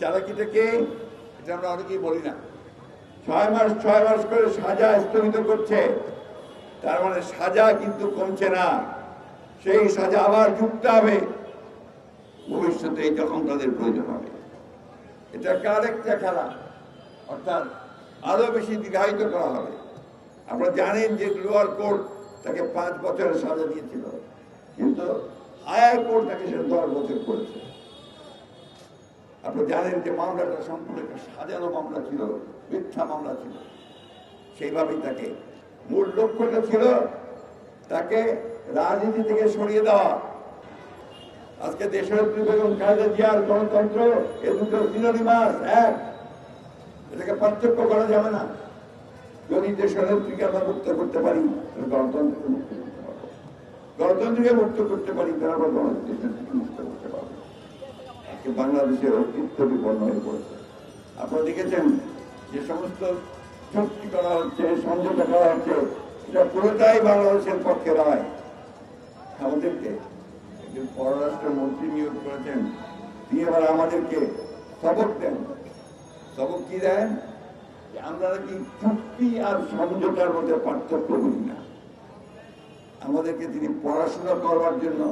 চালাকিটা কে এটা আমরা অনেকেই বলি না। ছয় মাস ছয় মাস করে সাজা স্থগিত করছে। তার মানে সাজা কিন্তু কমছে না। সেই সাজা আবার যুক্ত হবে। ভবিষ্যতে যখন তাদের প্রয়োজন হবে। এটা একটা খেলা। অর্থাৎ আরও বেশি দীর্ঘায়িত করা হবে। আপনারা জানেন যে লোয়ার কোর্ট তাকে পাঁচ বছরের সাজা দিয়েছিল। কিন্তু হায়ার কোর্ট তাকে সে দশ বছর করেছে। আপনারা জানেন যে মামলাটা সম্পূর্ণ একটা সাজানো মামলা ছিল, মিথ্যা মামলা ছিল। সেইভাবেই তাকে মূল লক্ষ্যটা ছিল তাকে রাজনীতি থেকে সরিয়ে দেওয়া। আজকে দেশের বেগম খালেদা জিয়ার গণতন্ত্র, এ দুটো সিনোনিমাস এক। এটাকে পার্থক্য করা যাবে না। যদি দেশের নেত্রীকে আমরা মুক্ত করতে পারি গণতন্ত্রকে মুক্ত করতে পারব। গণতন্ত্রকে মুক্ত করতে পারি, তাহলে আমরা গণতন্ত্রের মুক্ত বাংলাদেশের অস্তিত্ব বিপন্ন হয়ে পড়েছে। আপনারা দেখেছেন যে সমস্ত চুক্তি করা হচ্ছে, সমঝোতা করা হচ্ছে, এটা পুরোটাই বাংলাদেশের পক্ষে নয়। আমাদেরকে একজন পররাষ্ট্র মন্ত্রী নিয়োগ করেছেন, তিনি আবার আমাদেরকে সবক দেন। সবক কি দেন? আমরা নাকি চুক্তি আর সমঝোতার মধ্যে পার্থক্য বুঝি না। আমাদেরকে তিনি পড়াশোনা করবার জন্য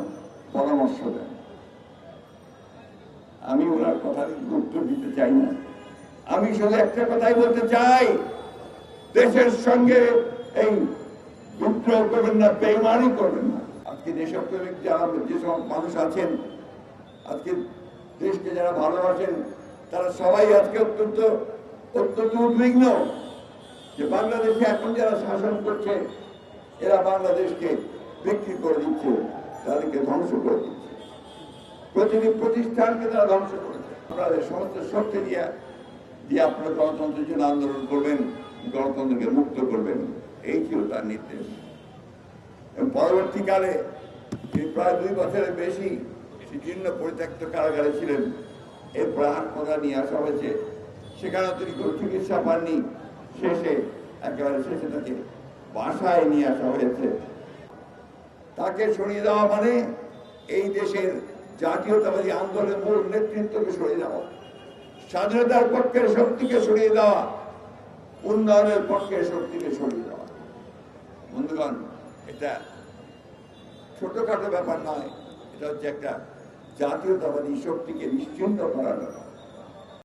পরামর্শ দেন। আমি ওনার কথা গুরুত্ব দিতে চাই না। আমি শুধু একটা কথাই বলতে চাই, দেশের সঙ্গে এই বিদ্রোহ করবেন না, বেইমানি করবেন না। আজকে যেসব প্রেমিক যারা যেসব মানুষ আছেন, আজকে দেশকে যারা ভালোবাসেন, তারা সবাই আজকে অত্যন্ত অত্যন্ত উদ্বিগ্ন যে বাংলাদেশে এখন যারা শাসন করছে, এরা বাংলাদেশকে বিক্রি করে দিচ্ছে, তাদেরকে ধ্বংস করে দিচ্ছে। প্রতিটি প্রতিষ্ঠানকে তারা ধ্বংস করেছে। সমস্ত শক্তি দিয়ে দিয়ে আপনারা গণতন্ত্রের জন্য আন্দোলন করবেন, গণতন্ত্রকে মুক্ত করবেন। এই ছিল তার নির্দেশ। পরবর্তীকালে তিনি প্রায় দুই বছরের বেশি জীর্ণ পরিত্যক্ত কারাগারে ছিলেন এরপর হাসপাতাল নিয়ে আসা হয়েছে। সেখানে তিনি কোনো চিকিৎসা পাননি। শেষে, একেবারে শেষে তাকে বাসায় নিয়ে আসা হয়েছে। তাকে সরিয়ে দেওয়া মানে এই দেশের জাতীয়তাবাদী আন্দোলনের মূল নেতৃত্বকে সরিয়ে দেওয়া, স্বাধীনতার পক্ষের শক্তিকে সরিয়ে দেওয়া, উন্নয়নের পক্ষের শক্তিকে সরিয়ে দেওয়া। বন্ধুগণ, এটা ছোটখাটো ব্যাপার নয়, এটা হচ্ছে একটা জাতীয়তাবাদী শক্তিকে নিশ্চিন্ত করার ব্যাপার।